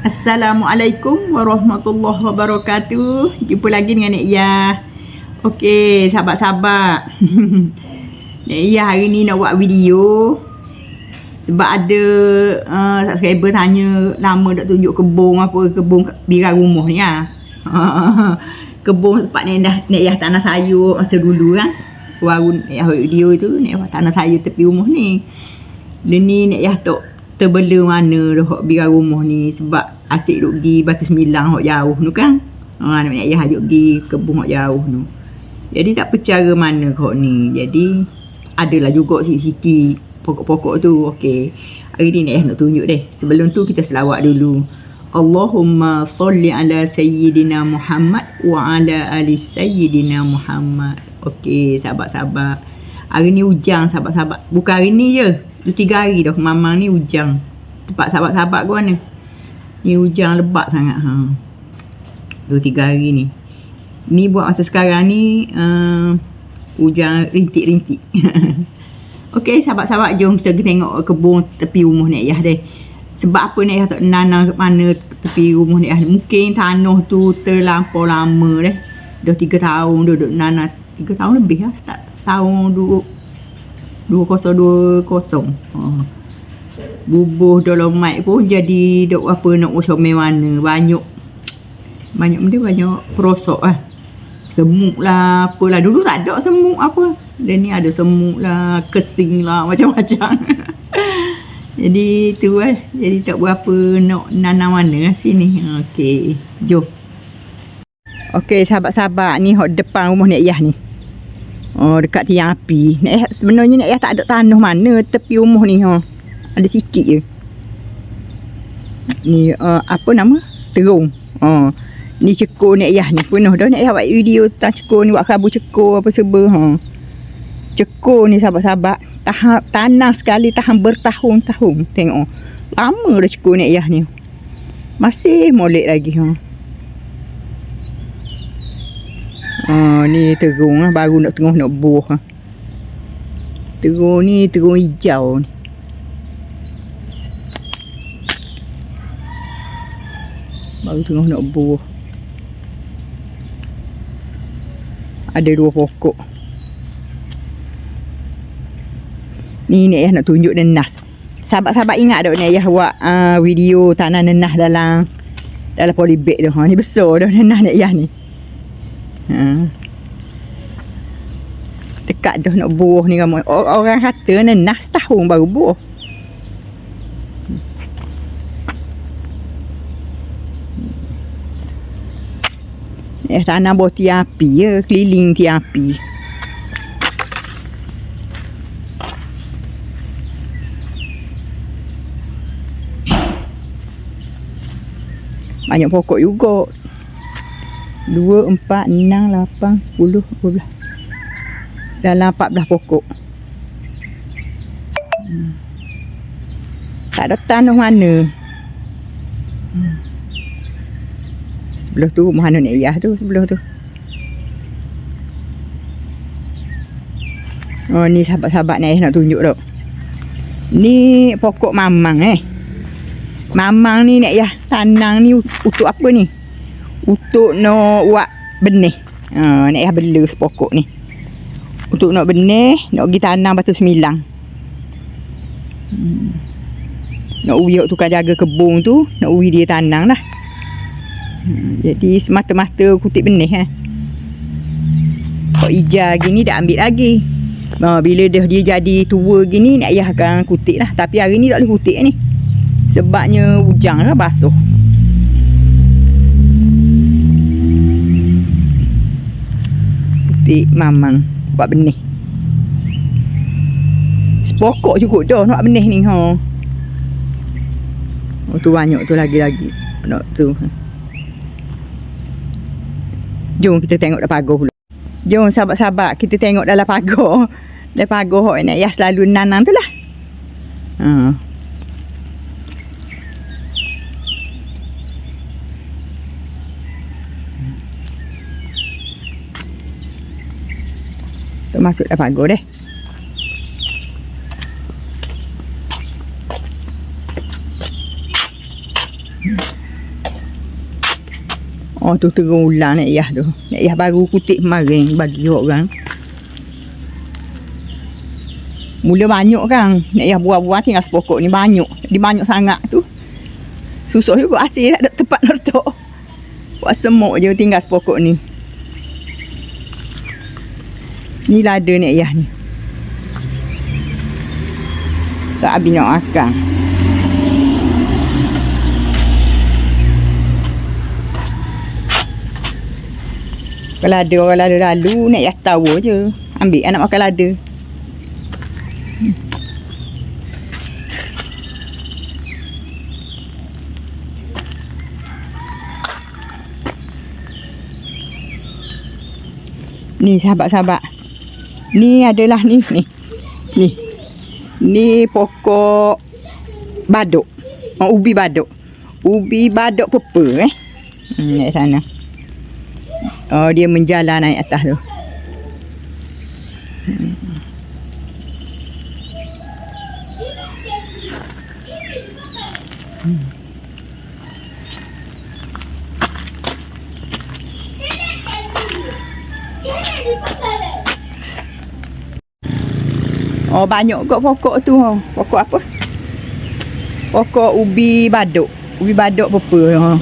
Assalamualaikum warahmatullahi wabarakatuh. Jumpa lagi dengan Nek Iyah. Okey, sahabat-sahabat. Nek Iyah hari ni nak buat video. Sebab ada uh, subscriber tanya lama tak tunjuk kebun apa kebun biran rumah ni ah. kebun tempat Nek Iyah, Nek Iyah tanah sayur masa dulu kan. Baru Nek buat video tu Nek Iyah tanah sayur tepi rumah ni. Dan ni Nek Iyah tok terbela mana dah hok biar rumah ni sebab asyik duk pergi Batu Sembilan hok jauh tu kan. Ha nak ayah ajak pergi kebun hok jauh tu. Jadi tak percara mana kok ni. Jadi adalah juga sikit-sikit pokok-pokok tu. Okey. Hari ni nak nak tunjuk deh. Sebelum tu kita selawat dulu. Allahumma salli ala sayyidina Muhammad wa ala ali sayyidina Muhammad. Okey, sahabat-sahabat. Hari ni hujan sahabat-sahabat. Bukan hari ni je. Dua tiga hari dah mamang ni hujang. Tempat sahabat-sahabat gua ni. Ni hujang lebat sangat ha. Dua tiga hari ni. Ni buat masa sekarang ni uh, hujang rintik-rintik. Okey sahabat-sahabat jom kita tengok kebun tepi rumah ni ayah deh. Sebab apa ni ayah tak nanam mana tepi rumah ni ayah. Mungkin tanah tu terlampau lama deh. Dah tiga tahun duduk nanam. Tiga tahun lebih lah. Start tahun duduk 2020 ha. bubuh dolomite pun jadi dok apa nak usomel mana. Banyak. Banyak benda banyak perosok lah. Semut lah apalah. Dulu tak ada semut apa. Dan ni ada semut lah kesing lah macam-macam. Jadi tu lah jadi tak berapa nak nanam mana lah sini. Ok jom. Ok sahabat-sahabat ni hot depan rumah Nek Yah ni Oh dekat tiang api. Nak eh, sebenarnya nak ya tak ada tanah mana tepi rumah ni ha. Ada sikit je. Ni uh, apa nama? Terung. Oh. Ni cekur nak ya ni penuh dah nak ya buat video tentang cekur ni buat kabu cekur apa seba ha. Cekur ni sahabat-sahabat tahan tanah sekali tahan bertahun-tahun. Tengok. Lama dah cekur nak ya ni. Masih molek lagi ha. Ha, ni terung lah. Baru nak tengah nak buah. Ha. Terung ni terung hijau ni. Baru tengah nak buah. Ada dua pokok. Ni ni ayah nak tunjuk nenas. Sahabat-sahabat ingat tak ni ayah buat uh, video tanah nenas dalam dalam polybag tu. Ha, ni besar dah nenas ni ayah ni. Ha. Dekat dah nak buah ni kamu. Orang kata ni nas tahun baru buah. Eh tanah buah tiang api ya, keliling tiang api. Banyak pokok juga. Dua, empat, enam, lapan, sepuluh, dua belas. Dalam empat belas pokok. Hmm. Tak ada tanah mana. Hmm. Sebelah tu rumah Anak Iyah tu. Sebelah tu. Oh ni sahabat-sahabat ni nak tunjuk tu. Ni pokok mamang eh. Mamang ni nak ya tanang ni untuk apa ni? Untuk nak buat benih. Ha, nak payah bela sepokok ni. Untuk nak benih, nak pergi tanam batu sembilang. Hmm. Nak uwi tukar jaga kebun tu, nak uwi dia tanam lah. Hmm, jadi semata-mata kutip benih eh. Kok ija gini dah ambil lagi. Ha, bila dah dia jadi tua gini, nak ayah akan kutip lah. Tapi hari ni tak boleh kutip ni. Sebabnya hujan lah basuh. Petik mamang buat benih. Sepokok cukup dah nak benih ni ha. Oh tu banyak tu lagi-lagi. Nak tu. Jom kita tengok dalam pagar pula. Jom sahabat-sahabat kita tengok dalam pagar. Dalam pagar hok nak ya selalu nanang tu lah. Ha. Tu masuk dah pagar deh. Oh tu terung ulang Nek Yah tu. Nek Yah baru kutip kemarin bagi orang. Mula banyak kan. Nek Yah buah-buah tinggal sepokok ni banyak. Dia banyak sangat tu. Susah juga asyik tak ada tempat nak letak. Buat semuk je tinggal sepokok ni. Ni lada Nek Yah ni. Tak habis nak makan. Kalau ada orang lada lalu, nak ya tahu je. Ambil anak makan lada. Ni sahabat-sahabat. Ni adalah ni ni. Ni. Ni pokok baduk. Oh, ubi baduk. Ubi baduk pepe eh. Hmm, di sana. Oh, dia menjalan naik atas tu. Hmm. Hmm. Oh banyak kot pokok tu oh. Pokok apa? Pokok ubi baduk. Ubi baduk apa ha.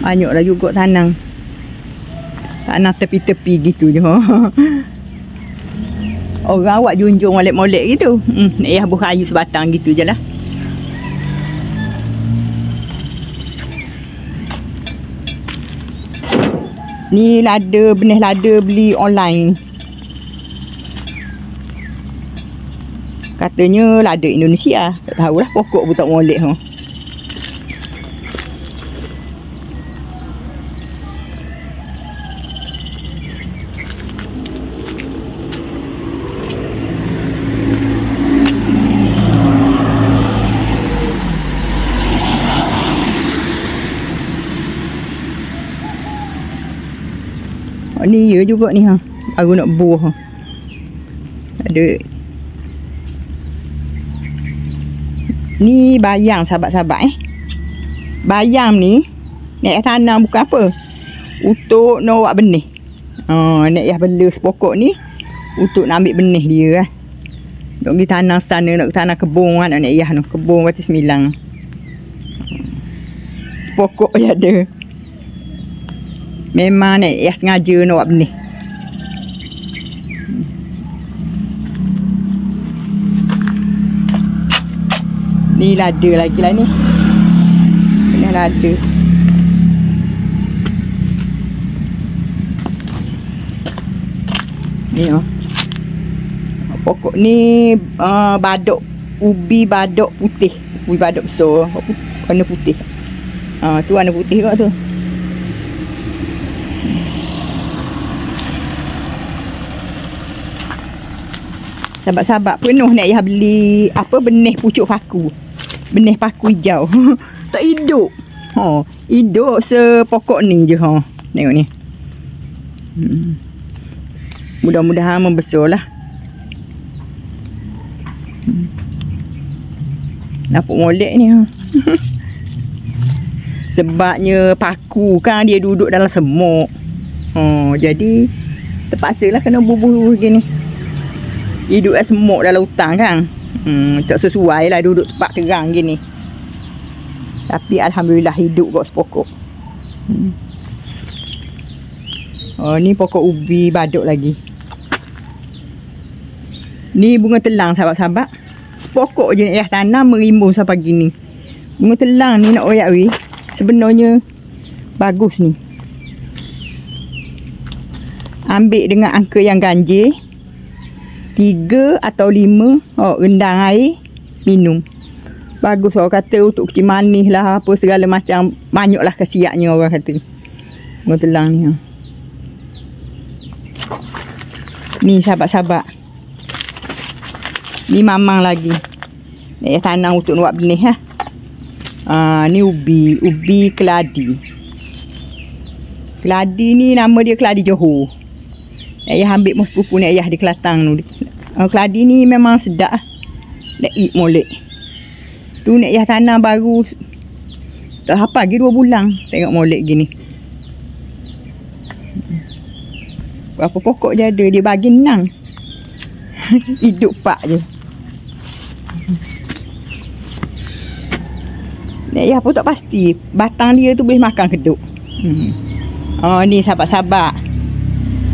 Banyaklah juga tanang. Tanah tepi-tepi gitu je. Ha. Orang awak junjung molek-molek gitu. Hmm, nak ya buah kayu sebatang gitu je lah. Ni lada, benih lada beli online. Katanya lada Indonesia. Tak tahulah pokok pun tak molek. Ha. Oh, ni ya juga ni ha. Baru nak buah ha. Ada Ni bayang sahabat-sahabat eh. Bayam ni Nek tanam bukan apa. Untuk nak buat benih. Ha, nek yang bela sepokok ni untuk nak ambil benih dia eh. Nak pergi tanam sana, nak tanam kebun kan nek yah tu. Kebun kata sembilang. Sepokok ya ada. Memang nek ya sengaja nak buat benih. Ni lada lagi lah ni. Benih lada. Ni oh. Pokok ni uh, badok ubi badok putih. Ubi badok besar. Warna putih. Uh, tu warna putih kau tu. Sahabat-sahabat penuh nak ya beli apa benih pucuk paku. Benih paku hijau. tak hidup. Ha, hidup sepokok ni je ha. Tengok ni. Hmm. Mudah-mudahan membesarlah. Hmm. Nampak molek ni ha. Sebabnya paku kan dia duduk dalam semut. Ha, jadi terpaksalah kena bubuh gini hidup as semuk dalam hutan kan. Hmm, tak sesuai lah duduk tempat terang gini. Tapi Alhamdulillah hidup kat sepokok. Hmm. Oh, ni pokok ubi baduk lagi. Ni bunga telang sahabat-sahabat. Sepokok je nak tanam merimbun sampai gini. Bunga telang ni nak oyak wi. Sebenarnya bagus ni. Ambil dengan angka yang ganjil tiga atau lima oh, rendang air minum. Bagus orang kata untuk kecil manis lah apa segala macam banyak lah kesiaknya orang kata. Mutelang ni. Ha. Ni sahabat-sahabat. Ni mamang lagi. Ni tanam untuk buat benih ha. Ah, ni ubi, ubi keladi. Keladi ni nama dia keladi Johor. Ayah ambil mus pupu ni ayah di Kelantan tu. Uh, keladi ni memang sedap ah. Dak eat molek. Tu Tu Nek Yah tanam baru tak apa lagi dua bulan. Tengok molek gini. Berapa pokok je ada dia bagi nang. Hidup pak je. Nek Yah pun tak pasti batang dia tu boleh makan keduk. Hmm. Oh ni sahabat-sahabat.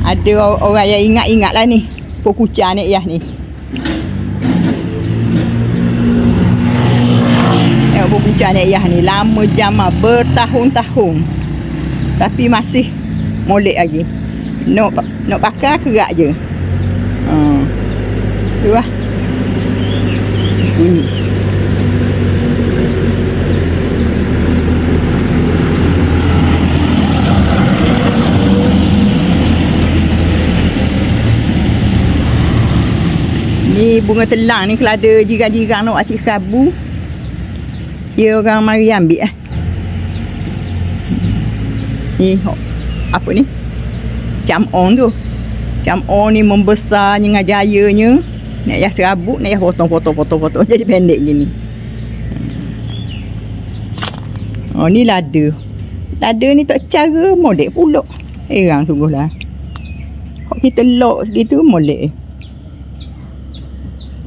Ada or- orang yang ingat-ingat lah ni. Pokok kucing Nek Yah ni. Tengok kucing Nek Yah ni. Lama jama bertahun-tahun. Tapi masih molek lagi. Nak nak pakai kerak je. Ha. Tu lah. Bunyi sikit. Ni bunga telang ni kalau ada jirang-jirang nak asyik sabu. Dia orang mari ambil eh. Ni apa ni? Cam on tu. Cam on ni membesar dengan jayanya. Nak ya serabut, nak ya potong-potong-potong-potong jadi pendek gini. Oh ni lada. Lada ni tak cara molek pula. Herang sungguhlah. Kok kita lock segitu molek.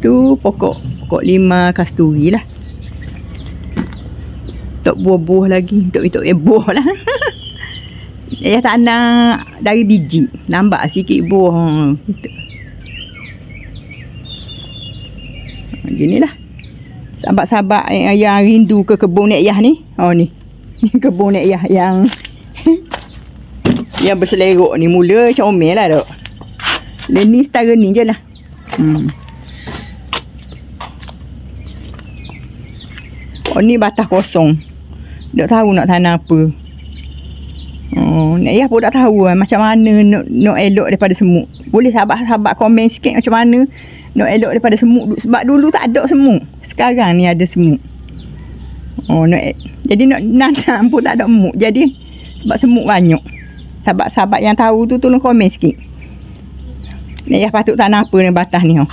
Tu pokok pokok lima kasturi lah. Tak buah-buah lagi. Tak tak eh buah lah. Ya tanah dari biji. Nampak sikit buah. Ha, Ginilah. Sahabat-sahabat yang, rindu ke kebun Nek Yah ni. Oh ni. Ni kebun Nek Yah yang yang berselerok ni mula comel lah dok. Ni setara ni je lah. Hmm. Oh ni batas kosong. Tak tahu nak tanam apa. Oh, Yah pun tak tahu lah macam mana nak, nak elok daripada semut. Boleh sahabat-sahabat komen sikit macam mana nak elok daripada semut. Sebab dulu tak ada semut. Sekarang ni ada semut. Oh, nak, e- jadi nak nanam pun tak ada semut. Jadi sebab semut banyak. Sahabat-sahabat yang tahu tu tolong komen sikit. Yah patut tanam apa ni batas ni. Oh.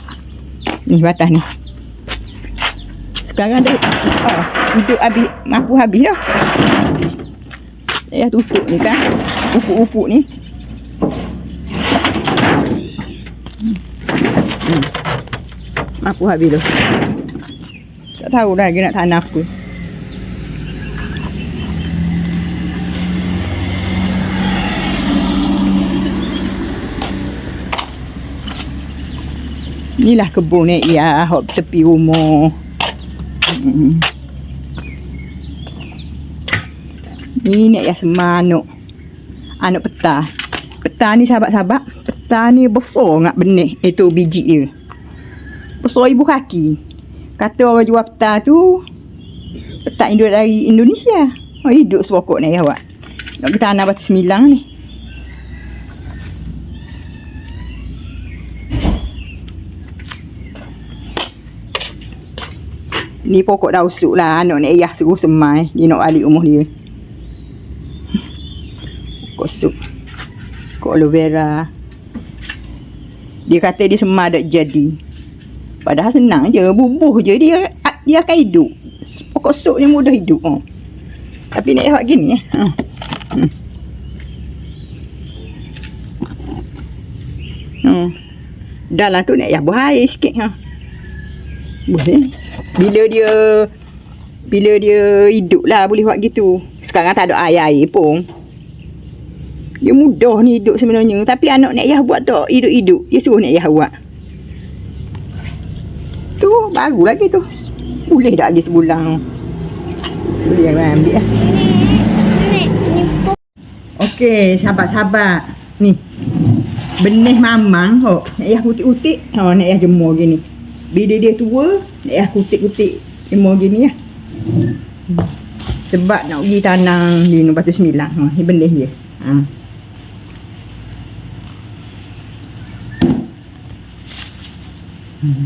Ni batas ni. Sekarang dah oh, hidup habis mampu habis dah. Ya tutup ni kan. Upuk-upuk ni. Hmm. Mampu habis dah. Tak tahu dah lagi nak tanam apa. Inilah kebun ni ya, hok tepi rumah. Ni nak ya semanuk. Anak peta. Peta ni sahabat-sahabat. Peta ni besar ngak benih. Itu biji dia. Besar ibu kaki. Kata orang jual peta tu. Peta Indo dari Indonesia. Oh hidup sepokok ni awak. Nak kita tanam batu semilang ni. Ni pokok dausuk lah. Anak ni ayah suruh semai. Dia nak balik rumah dia. Pokok sup. Pokok aloe vera. Dia kata dia semai tak jadi. Padahal senang je. Bubuh je. Dia dia akan hidup. Pokok sup ni mudah hidup. Oh. Tapi nak buat gini. eh. Ha. Hmm. Hmm. Dalam tu nak ya buah air sikit. Ha. Boleh. Bila dia bila dia hidup lah boleh buat gitu. Sekarang tak ada air-air pun. Dia mudah ni hidup sebenarnya. Tapi anak Nek Yah buat tak hidup-hidup. Dia suruh Nek Yah buat. Tu baru lagi tu. Boleh dah lagi sebulan. Boleh abang ambil lah. Okey, sahabat-sahabat. Ni. Benih mamang ho. Nek Yah kutik-kutik. Ha, Nek Yah jemur gini. Bila dia tua, Yah kutik-kutik jemur gini lah. Sebab nak pergi tanam di Nur Batu Sembilan. Ha, ni benih dia. Ha. Hmm.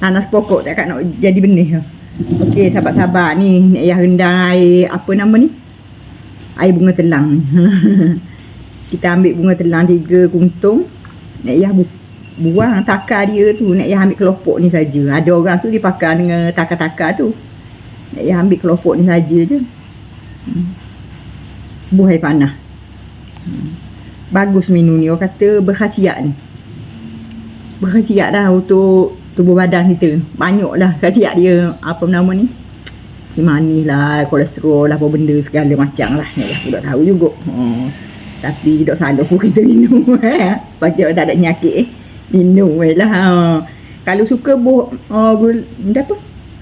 Nanas pokok tak nak jadi benih. Okey, sahabat-sahabat ni Nek Yah rendang air apa nama ni? Air bunga telang. Kita ambil bunga telang tiga kuntung. Nek Yah bu- buang takar dia tu nak dia ambil kelompok ni saja. Ada orang tu dia pakai dengan takar-takar tu. Nak dia ambil kelompok ni saja je. Hmm. Buah air panah. Hmm. Bagus minum ni orang kata berkhasiat ni. Berkhasiat dah untuk tubuh badan kita. Banyak lah khasiat dia apa nama ni. Si manis lah, kolesterol lah, apa benda segala macam lah. Ya, aku tak tahu juga. Hmm. Tapi tak salah pun kita minum. Bagi orang tak ada penyakit eh. Minum je lah. Ha. Kalau suka buh, uh, gula, apa?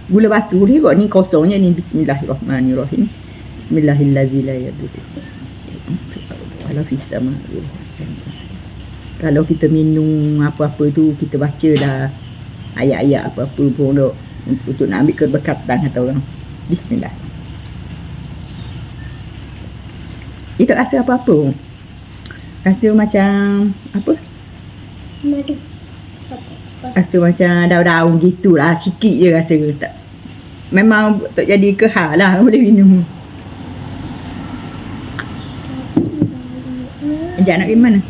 Gula batu ni kot. Ni kosongnya ni. Bismillahirrahmanirrahim. Bismillahirrahmanirrahim. Kalau kita minum apa-apa tu, kita baca dah ayat-ayat apa-apa pun untuk, untuk nak ambil keberkatan kata orang. Bismillah. Tak rasa apa-apa. Rasa macam apa? Madu. Rasa macam daun-daun gitulah. Sikit je rasa. Tak. Memang tak jadi kehal lah boleh minum. Sekejap nak pergi mana?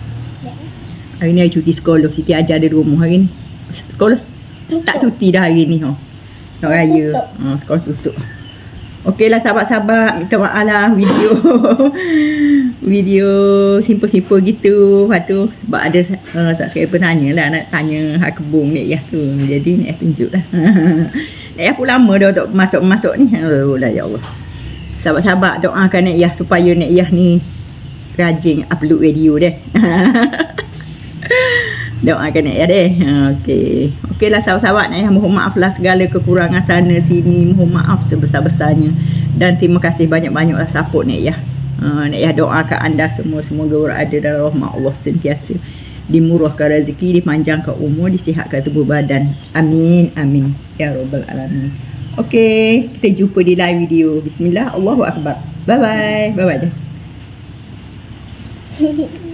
Hari ni hari cuti sekolah. Siti ajar dia di rumah hari ni. Sekolah tak cuti dah hari ni. Oh. Nak raya. Ha, sekolah tutup. Okeylah sahabat-sahabat. Minta maaf lah video. video simple-simple gitu. Lepas tu sebab ada uh, subscriber tanya lah. Nak tanya hak kebun ni ya tu. Jadi nak tunjuk lah. Nek aku lama dah dok masuk-masuk ni. Oh lah ya Allah. Sahabat-sahabat doakan Nek Yah supaya Nek Yah ni rajin upload video deh. Doakan Yah deh. Okey. Okeylah sahabat-sahabat Yah mohon maaf lah segala kekurangan sana sini. Mohon maaf sebesar-besarnya. Dan terima kasih banyak-banyaklah support Nek Yah. Uh, Nek Yah doakan anda semua semoga berada dalam rahmat Allah sentiasa. Dimurahkan rezeki, dipanjangkan umur, disihatkan tubuh badan. Amin, amin. Ya Rabbal Alamin. Okey, kita jumpa di live video. Bismillah, Allahu Akbar. Bye-bye. Bye-bye je.